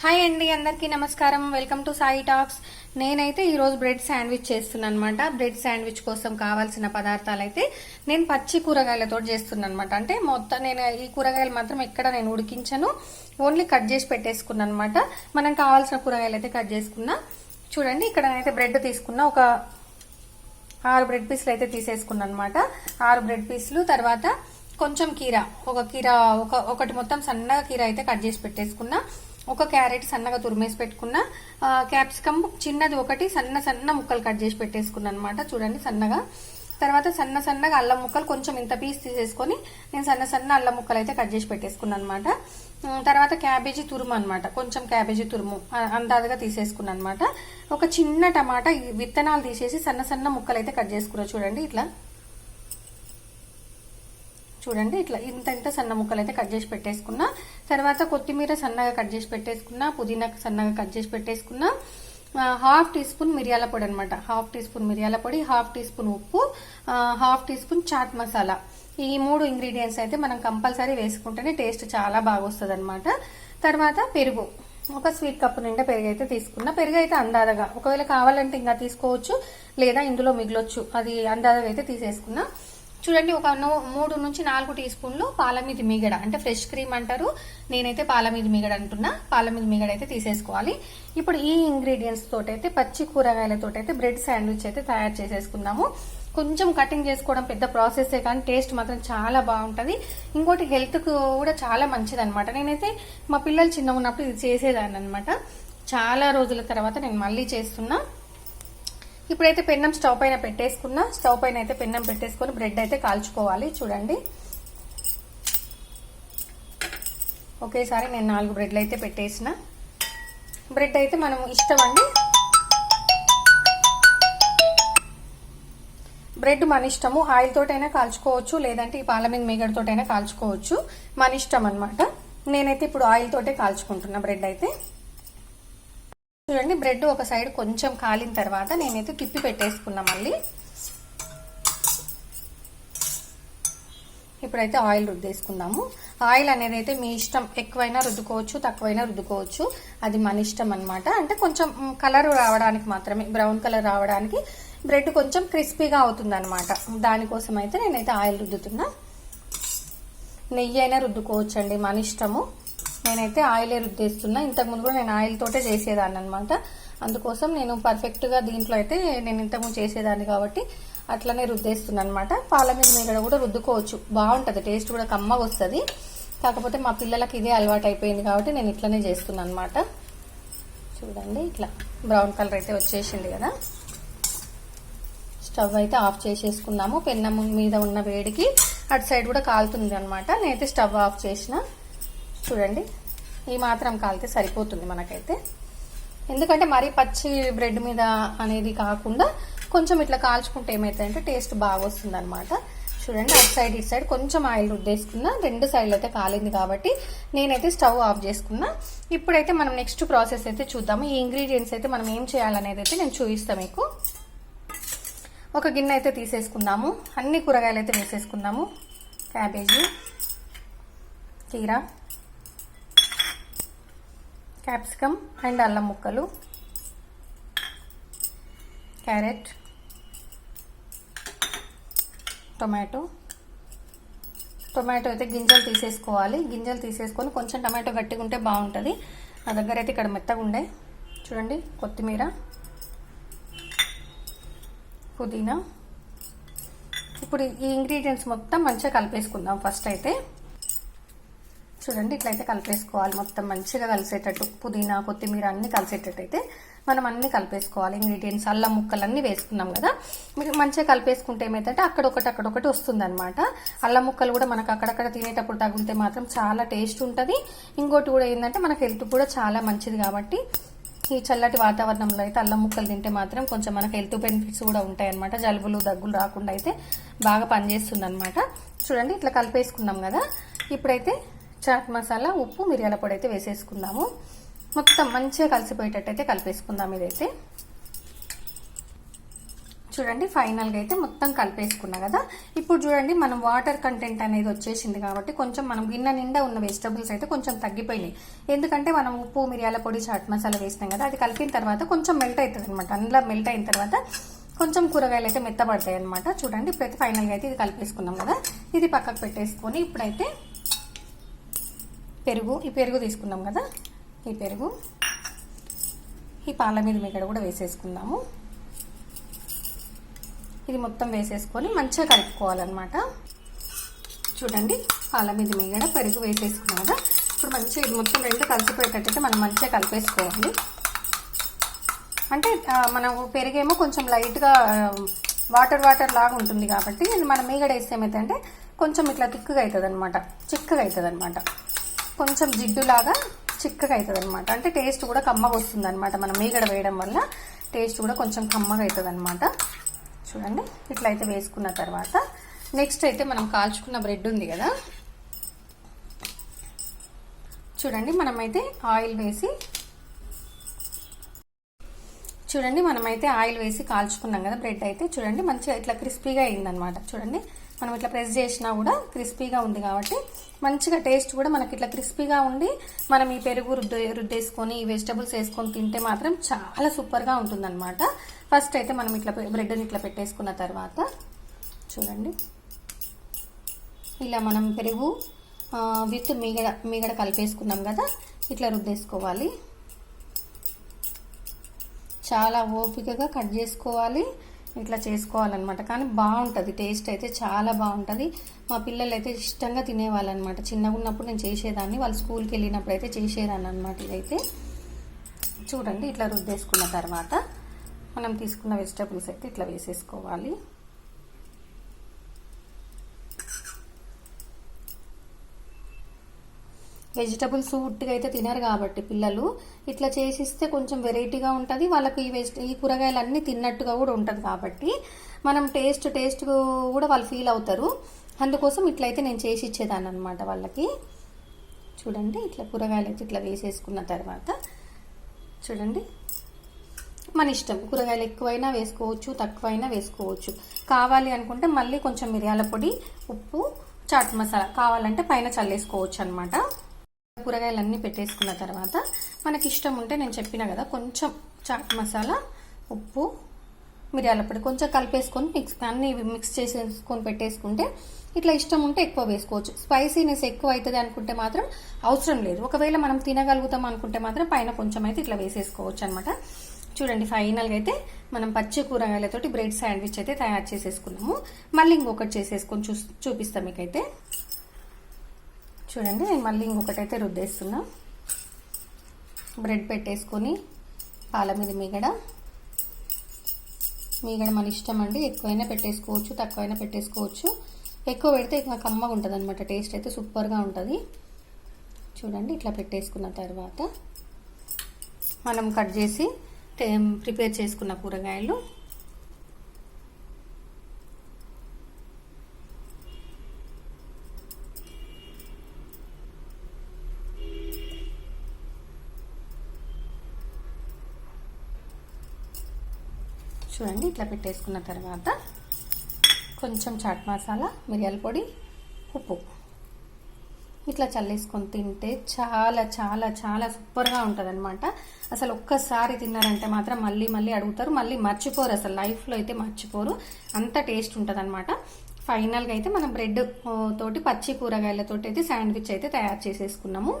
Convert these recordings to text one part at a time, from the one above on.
Hi అండి అందరికీ నమస్కారం. Welcome to Sai talks. నేనైతే ఈరోజు బ్రెడ్ శాండ్విచ్ చేస్తున్నాను అనమాట బ్రెడ్ శాండ్విచ్ కోసం కావాల్సిన పదార్థాలు అయితే నేను పచ్చి కూరగాయలతో చేస్తున్నాను అనమాట అంటే మొత్తం నేను ఈ కూరగాయలు మాత్రం ఎక్కడ నేను ఉడికించను. ఓన్లీ కట్ చేసి పెట్టేసుకున్నాను అనమాట మనం కావాల్సిన కూరగాయలు అయితే కట్ చేసుకున్నా. చూడండి ఇక్కడ అయితే బ్రెడ్ తీసుకున్నా. ఒక ఆరు బ్రెడ్ పీసులు అయితే తీసేసుకున్నాను అనమాట ఆరు బ్రెడ్ పీసులు తర్వాత కొంచెం కీర. ఒక కీర ఒక ఒకటి మొత్తం సన్నగా కీర అయితే కట్ చేసి పెట్టేసుకున్నా. ఒక క్యారెట్ సన్నగా తురిమేసి పెట్టుకున్న క్యాప్సికమ్ చిన్నది ఒకటి సన్న సన్న ముక్కలు కట్ చేసి పెట్టేసుకున్నా అనమాట చూడండి సన్నగా. తర్వాత సన్న సన్నగా అల్లం ముక్కలు కొంచెం ఇంత పీస్ తీసేసుకొని నేను సన్న సన్న అల్లం ముక్కలు అయితే కట్ చేసి పెట్టేసుకున్నాను అనమాట తర్వాత క్యాబేజీ తురుము అనమాట కొంచెం క్యాబేజీ తురుము ఆ, అందాజుగా తీసేసుకున్నాను అనమాట ఒక చిన్న టమాటా ఈ విత్తనాలు తీసేసి సన్న సన్న ముక్కలు అయితే కట్ చేసుకున్నా చూడండి ఇట్లా. చూడండి ఇట్లా ఇంత ఇంత సన్న ముక్కలు అయితే కట్ చేసి పెట్టేసుకున్నా. తర్వాత కొత్తిమీర సన్నగా కట్ చేసి పెట్టేసుకున్నా పుదీనా సన్నగా కట్ చేసి పెట్టేసుకున్నా. హాఫ్ టీ స్పూన్ మిరియాల పొడి అనమాట హాఫ్ టీ స్పూన్ మిరియాల పొడి హాఫ్ టీ స్పూన్ ఉప్పు half teaspoon chaat masala. ఈ మూడు ఇంగ్రీడియంట్స్ అయితే మనం కంపల్సరీ వేసుకుంటేనే టేస్ట్ చాలా బాగా వస్తుంది అనమాట తర్వాత పెరుగు. ఒక స్వీట్ కప్పు నిండా పెరుగు అయితే తీసుకున్న. పెరుగు అయితే అందాదగా ఒకవేళ కావాలంటే ఇంకా తీసుకోవచ్చు లేదా ఇందులో మిగిలొచ్చు. అది అందాదగా అయితే తీసేసుకున్నా. చూడండి ఒక మూడు నుంచి నాలుగు టీ స్పూన్లు పాలమీది మీగడ. అంటే ఫ్రెష్ క్రీమ్ అంటారు. నేనైతే పాలమీది మీగడ అంటున్నా. పాలమీది మీగడ అయితే తీసేసుకోవాలి. ఇప్పుడు ఈ ఇంగ్రీడియంట్స్ తోటైతే పచ్చి కూరగాయలతోటైతే బ్రెడ్ శాండ్విచ్ అయితే తయారు చేసేసుకుందాము. కొంచెం కటింగ్ చేసుకోవడం పెద్ద ప్రాసెసే కానీ టేస్ట్ మాత్రం చాలా బాగుంటుంది. ఇంకోటి హెల్త్కు కూడా చాలా మంచిది అనమాట నేనైతే మా పిల్లలు చిన్నగా ఉన్నప్పుడు ఇది చేసేదాన్ని అనమాట చాలా రోజుల తర్వాత నేను మళ్ళీ చేస్తున్నా. ఇప్పుడైతే పెన్నం స్టవ్ పైన పెట్టేసుకున్నా. స్టవ్ పైన అయితే పెన్నం పెట్టేసుకొని బ్రెడ్ అయితే కాల్చుకోవాలి. చూడండి. ఒకేసారి నేను నాలుగు బ్రెడ్లు అయితే పెట్టేసిన. బ్రెడ్ అయితే మనం ఇష్టం అండి. బ్రెడ్ మన ఇష్టము. ఆయిల్ తోటైనా కాల్చుకోవచ్చు. లేదంటే ఈ పాల మీద మీగడతోటైనా కాల్చుకోవచ్చు. మన ఇష్టం అనమాట నేనైతే ఇప్పుడు ఆయిల్ తోటే కాల్చుకుంటున్నా బ్రెడ్ అయితే. చూడండి బ్రెడ్ ఒక సైడ్ కొంచెం కాలిన తర్వాత నేనైతే తిప్పి పెట్టేసుకున్నా మళ్ళీ. ఇప్పుడైతే ఆయిల్ రుద్దేసుకుందాము. ఆయిల్ అనేది అయితే మీ ఇష్టం ఎక్కువైనా రుద్దుకోవచ్చు తక్కువైనా రుద్దుకోవచ్చు. అది మన ఇష్టం అనమాట అంటే కొంచెం కలర్ రావడానికి మాత్రమే బ్రౌన్ కలర్ రావడానికి బ్రెడ్ కొంచెం క్రిస్పీగా అవుతుంది అనమాట దానికోసం అయితే నేనైతే ఆయిల్ రుద్దుతున్నా. నెయ్యి అయినా రుద్దుకోవచ్చు అండి మన ఇష్టము. నేనైతే ఆయిలే రుద్దేస్తున్నా. ఇంతకుముందు కూడా నేను ఆయిల్ తోటే చేసేదాన్ని అనమాట అందుకోసం నేను పర్ఫెక్ట్గా దీంట్లో అయితే నేను ఇంతకుముందు చేసేదాన్ని కాబట్టి అట్లనే రుద్దేస్తున్నాను అనమాట పాల మీద మీద కూడా రుద్దుకోవచ్చు. బాగుంటుంది. టేస్ట్ కూడా కమ్మగా వస్తుంది. కాకపోతే మా పిల్లలకి ఇదే అలవాటు అయిపోయింది కాబట్టి నేను ఇట్లనే చేస్తున్నాను అనమాట చూడండి ఇట్లా. బ్రౌన్ కలర్ అయితే వచ్చేసింది కదా. స్టవ్ అయితే ఆఫ్ చేసేసుకున్నాము. పెన్నం మీద ఉన్న వేడికి అటు సైడ్ కూడా కాలుతుంది అనమాట నేనైతే స్టవ్ ఆఫ్ చేసిన. చూడండి. ఈ మాత్రం కాలితే సరిపోతుంది మనకైతే. ఎందుకంటే మరీ పచ్చి బ్రెడ్ మీద అనేది కాకుండా కొంచెం ఇట్లా కాల్చుకుంటే ఏమవుతుందంటే టేస్ట్ బాగా వస్తుంది అనమాట చూడండి అటు సైడ్ ఇటు సైడ్ కొంచెం ఆయిల్ రుద్దేసుకున్నా రెండు సైడ్లు అయితే కాలింది కాబట్టి నేనైతే స్టవ్ ఆఫ్ చేసుకున్నా. ఇప్పుడైతే మనం నెక్స్ట్ ప్రాసెస్ అయితే చూద్దాము. ఈ ఇంగ్రీడియంట్స్ అయితే మనం ఏం చేయాలనేది అయితే నేను చూపిస్తాను మీకు. ఒక గిన్నె అయితే తీసేసుకుందాము అన్ని కూరగాయలు అయితే వేసేసుకుందాము క్యాబేజీ కీరా క్యాప్సికమ్ అండ్ అల్లం ముక్కలు. క్యారెట్. టొమాటో. టొమాటో అయితే గింజలు తీసేసుకోవాలి. గింజలు తీసేసుకొని కొంచెం టమాటో గట్టిగా ఉంటే బాగుంటుంది. నా దగ్గర అయితే ఇక్కడ మెత్తగా ఉండే. చూడండి కొత్తిమీర. పుదీనా. ఇప్పుడు ఈ ఇంగ్రీడియంట్స్ మొత్తం మంచిగా కలిపేసుకుందాం ఫస్ట్ అయితే. చూడండి ఇట్లయితే కలిపేసుకోవాలి. మొత్తం మంచిగా కలిసేటట్టు పుదీనా కొత్తిమీర అన్ని కలిసేటట్టు అయితే మనం అన్ని కలిపేసుకోవాలి. ఇంగ్రీడియంట్స్ అల్లం ముక్కలు వేసుకున్నాం కదా. మంచిగా కలిపేసుకుంటే ఏమైతే అక్కడొకటి అక్కడొకటి వస్తుంది అనమాట అల్లం ముక్కలు కూడా మనకు అక్కడక్కడ తినేటప్పుడు తగిలితే మాత్రం చాలా టేస్ట్ ఉంటుంది. ఇంకోటి కూడా ఏంటంటే మనకు హెల్త్ కూడా చాలా మంచిది కాబట్టి ఈ చల్లటి వాతావరణంలో అయితే అల్లం ముక్కలు తింటే మాత్రం కొంచెం మనకు హెల్త్ బెనిఫిట్స్ కూడా ఉంటాయి అనమాట జలుబులు దగ్గులు రాకుండా అయితే బాగా పనిచేస్తుంది అనమాట చూడండి ఇట్లా కలిపేసుకున్నాం కదా. ఇప్పుడైతే చాట్ మసాలా ఉప్పు మిరియాల పొడి అయితే వేసేసుకుందాము. మొత్తం మంచిగా కలిసిపోయేటట్టు అయితే కలిపేసుకుందాం ఇదైతే. చూడండి ఫైనల్గా అయితే మొత్తం కలిపేసుకున్నా కదా. ఇప్పుడు చూడండి మనం వాటర్ కంటెంట్ అనేది వచ్చేసింది కాబట్టి కొంచెం మనం గిన్నె నిండా ఉన్న వెజిటబుల్స్ అయితే కొంచెం తగ్గిపోయినాయి. ఎందుకంటే మనం ఉప్పు మిరియాల పొడి చాట్ మసాలా వేసినాం కదా అది కలిపిన తర్వాత కొంచెం మెల్ట్ అవుతుంది అనమాట అందులో మెల్ట్ అయిన తర్వాత కొంచెం కూరగాయలు అయితే మెత్తబడతాయి అనమాట చూడండి ఇప్పుడైతే ఫైనల్గా అయితే ఇది కలిపేసుకున్నాం కదా. ఇది పక్కకు పెట్టేసుకొని ఇప్పుడైతే పెరుగు ఈ పెరుగు తీసుకున్నాం కదా? ఈ పెరుగు. ఈ పాల మీద మీగడ కూడా వేసేసుకుందాము. ఇది మొత్తం వేసేసుకొని మంచిగా కలుపుకోవాలన్నమాట. చూడండి పాల మీద మీగడ పెరుగు వేసేసుకున్నాం కదా? ఇప్పుడు మంచిగా ఇది మొత్తం రెండు కలిసిపోయేటట్టయితే మనం మంచిగా కలిపేసుకోవాలి. అంటే మనం పెరిగేమో కొంచెం లైట్గా వాటర్ వాటర్ లాగా ఉంటుంది కాబట్టి ఇది మనం మీగడ వేస్తే అంటే కొంచెం ఇట్లా తిక్కుగా అవుతుంది అనమాట చిక్కగా అవుతుంది అనమాట కొంచెం జిడ్డులాగా చిక్కగా అవుతుంది అనమాట అంటే టేస్ట్ కూడా కమ్మగా వస్తుంది అనమాట మనం మీగడ వేయడం వల్ల టేస్ట్ కూడా కొంచెం కమ్మగా అవుతుంది అనమాట చూడండి ఇట్లా అయితే వేసుకున్న తర్వాత నెక్స్ట్ అయితే మనం కాల్చుకున్న బ్రెడ్ ఉంది కదా. చూడండి మనమైతే ఆయిల్ వేసి చూడండి మనమైతే ఆయిల్ వేసి కాల్చుకున్నాం కదా బ్రెడ్ అయితే. చూడండి మంచిగా ఇట్లా క్రిస్పీగా అయిందనమాట చూడండి మనం ఇట్లా ప్రెస్ చేసినా కూడా క్రిస్పీగా ఉంది కాబట్టి మంచిగా టేస్ట్ కూడా మనకి ఇట్లా క్రిస్పీగా ఉండి మనం ఈ పెరుగు రుద్దే రుద్దేసుకొని ఈ వెజిటబుల్స్ వేసుకొని తింటే మాత్రం చాలా సూపర్గా ఉంటుందన్నమాట. ఫస్ట్ అయితే మనం ఇట్లా బ్రెడ్ని ఇట్లా పెట్టేసుకున్న తర్వాత చూడండి. ఇలా మనం పెరుగు విత్ మీగడ మీగడ కలిపేసుకున్నాం కదా ఇట్లా రుద్దేసుకోవాలి. చాలా ఓపికగా కట్ చేసుకోవాలి. ఇట్లా చేసుకోవాలన్నమాట. కానీ బాగుంటుంది టేస్ట్ అయితే చాలా బాగుంటుంది. మా పిల్లలు అయితే ఇష్టంగా తినేవాళ్ళనమాట చిన్నగా ఉన్నప్పుడు నేను చేసేదాన్ని వాళ్ళు స్కూల్కి వెళ్ళినప్పుడు అయితే చేసేదాన్ని అనమాట ఇదైతే. చూడండి ఇట్లా రుద్దేసుకున్న తర్వాత మనం తీసుకున్న వెజిటబుల్స్ అయితే ఇట్లా వేసేసుకోవాలి. వెజిటబుల్స్ ఉట్టిగా అయితే తినరు కాబట్టి పిల్లలు. ఇట్లా చేసిస్తే కొంచెం వెరైటీగా ఉంటుంది. వాళ్ళకి ఈ వెజ్ ఈ కూరగాయలు అన్నీ తిన్నట్టుగా కూడా ఉంటుంది కాబట్టి మనం టేస్ట్ టేస్ట్ కూడా వాళ్ళు ఫీల్ అవుతారు. అందుకోసం ఇట్లయితే నేను చేసి ఇచ్చేదాన్ని అనమాట వాళ్ళకి. చూడండి ఇట్లా కూరగాయలు అయితే ఇట్లా వేసేసుకున్న తర్వాత చూడండి. మన ఇష్టం కూరగాయలు ఎక్కువైనా వేసుకోవచ్చు తక్కువైనా వేసుకోవచ్చు. కావాలి అనుకుంటే మళ్ళీ కొంచెం మిరియాల పొడి ఉప్పు చాట్ మసాలా కావాలంటే పైన చల్లేసుకోవచ్చు అనమాట కూరగాయలన్నీ పెట్టేసుకున్న తర్వాత మనకి ఇష్టం ఉంటే నేను చెప్పిన కదా కొంచెం చాట్ మసాలా ఉప్పు మిరియాల పొడి కొంచెం కలిపేసుకొని మిక్స్ అన్ని మిక్స్ చేసేసుకొని పెట్టేసుకుంటే ఇట్లా ఇష్టం ఉంటే ఎక్కువ వేసుకోవచ్చు. స్పైసీనెస్ ఎక్కువ అవుతుంది అనుకుంటే మాత్రం అవసరం లేదు. ఒకవేళ మనం తినగలుగుతాం అనుకుంటే మాత్రం పైన కొంచెం అయితే ఇట్లా వేసేసుకోవచ్చు అనమాట చూడండి ఫైనల్గా అయితే మనం పచ్చి కూరగాయలతోటి బ్రెడ్ శాండ్విచ్ అయితే తయారు చేసేసుకున్నాము. మళ్ళీ ఇంకొకటి చేసేసుకొని చూ చూపిస్తాం మీకైతే. చూడండి నేను మళ్ళీ ఇంకొకటి అయితే రుద్దేస్తున్నా. బ్రెడ్ పెట్టేసుకొని పాల మీద మీగడ. మీగడ మన ఇష్టం అండి. ఎక్కువైనా పెట్టేసుకోవచ్చు తక్కువైనా పెట్టేసుకోవచ్చు. ఎక్కువ పెడితే ఇంకా కమ్మగా ఉంటుంది అనమాట టేస్ట్ అయితే సూపర్గా ఉంటుంది. చూడండి ఇట్లా పెట్టేసుకున్న తర్వాత మనం కట్ చేసి ప్రిపేర్ చేసుకున్న కూరగాయలు చూడండి ఇట్లా పెట్టేసుకున్న తర్వాత కొంచెం చాట్ మసాలా మిరియాల పొడి ఉప్పు. ఇట్లా చల్లేసుకొని తింటే చాలా చాలా చాలా సూపర్గా ఉంటుందన్నమాట. అసలు ఒక్కసారి తిన్నారంటే మాత్రం మళ్ళీ మళ్ళీ అడుగుతారు మళ్ళీ మర్చిపోరు. అసలు లైఫ్లో అయితే మర్చిపోరు. అంత టేస్ట్ ఉంటుంది అనమాట ఫైనల్గా అయితే మనం బ్రెడ్ తోటి పచ్చి కూరగాయలతోటి అయితే శాండ్విచ్ అయితే తయారు చేసేసుకున్నాము.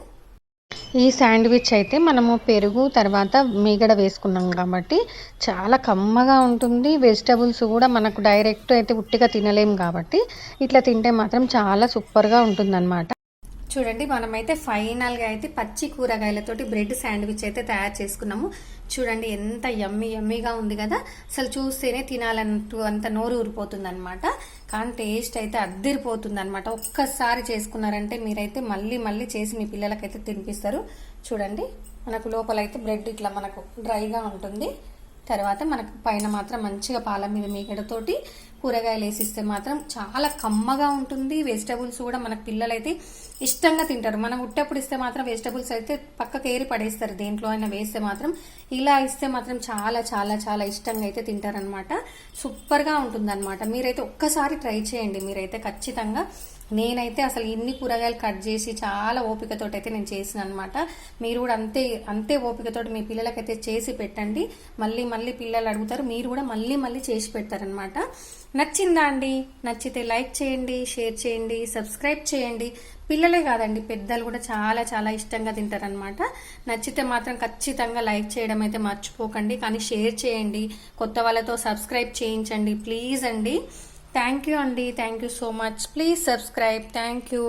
ఈ శాండ్విచ్ అయితే మనము పెరుగు తర్వాత మీగడ వేసుకున్నాం కాబట్టి చాలా కమ్మగా ఉంటుంది. వెజిటబుల్స్ కూడా మనకు డైరెక్ట్ అయితే ఉట్టిగా తినలేం కాబట్టి ఇట్లా తింటే మాత్రం చాలా సూపర్గా ఉంటుందన్నమాట. చూడండి మనమైతే ఫైనల్గా అయితే పచ్చి కూరగాయలతోటి బ్రెడ్ శాండ్విచ్ అయితే తయారు చేసుకున్నాము. చూడండి ఎంత యమ్మీ యమ్మీగా ఉంది కదా. అసలు చూస్తేనే తినాలంటూ అంత నోరు ఊరిపోతుంది అనమాట కానీ టేస్ట్ అయితే అద్దిరిపోతుంది అనమాట ఒక్కసారి చేసుకున్నారంటే మీరైతే మళ్ళీ మళ్ళీ చేసి మీ పిల్లలకైతే తినిపిస్తారు. చూడండి మనకు లోపల అయితే బ్రెడ్ ఇట్లా మనకు డ్రైగా ఉంటుంది. తర్వాత మనకు పైన మాత్రం మంచిగా పాల మీద మీగడతోటి కూరగాయలు వేసిస్తే మాత్రం చాలా కమ్మగా ఉంటుంది. వెజిటబుల్స్ కూడా మనకు పిల్లలైతే ఇష్టంగా తింటారు. మనం ఉట్టప్పుడు ఇస్తే మాత్రం వెజిటబుల్స్ అయితే పక్కకి ఏరి పడేస్తారు. దేంట్లో అయినా వేస్తే మాత్రం ఇలా ఇస్తే మాత్రం చాలా చాలా చాలా ఇష్టంగా అయితే తింటారనమాట సూపర్గా ఉంటుందన్నమాట. మీరైతే ఒక్కసారి ట్రై చేయండి. మీరైతే ఖచ్చితంగా నేనైతే అసలు ఇన్ని కూరగాయలు కట్ చేసి చాలా ఓపికతోటి అయితే నేను చేసిన అనమాట మీరు కూడా అంతే అంతే ఓపికతోటి మీ పిల్లలకైతే చేసి పెట్టండి. మళ్ళీ మళ్ళీ పిల్లలు అడుగుతారు మీరు కూడా మళ్ళీ మళ్ళీ చేసి పెడతారనమాట. నచ్చిందా అండి? నచ్చితే లైక్ చేయండి షేర్ చేయండి సబ్స్క్రైబ్ చేయండి. పిల్లలే కాదండి పెద్దలు కూడా చాలా చాలా ఇష్టంగా తింటారనమాట. నచ్చితే మాత్రం ఖచ్చితంగా లైక్ చేయడం అయితే మర్చిపోకండి కానీ షేర్ చేయండి. కొత్త వాళ్ళతో సబ్స్క్రైబ్ చేయించండి ప్లీజ్ అండి. థ్యాంక్ యూ అండి. Thank you so much. Please subscribe. Thank you.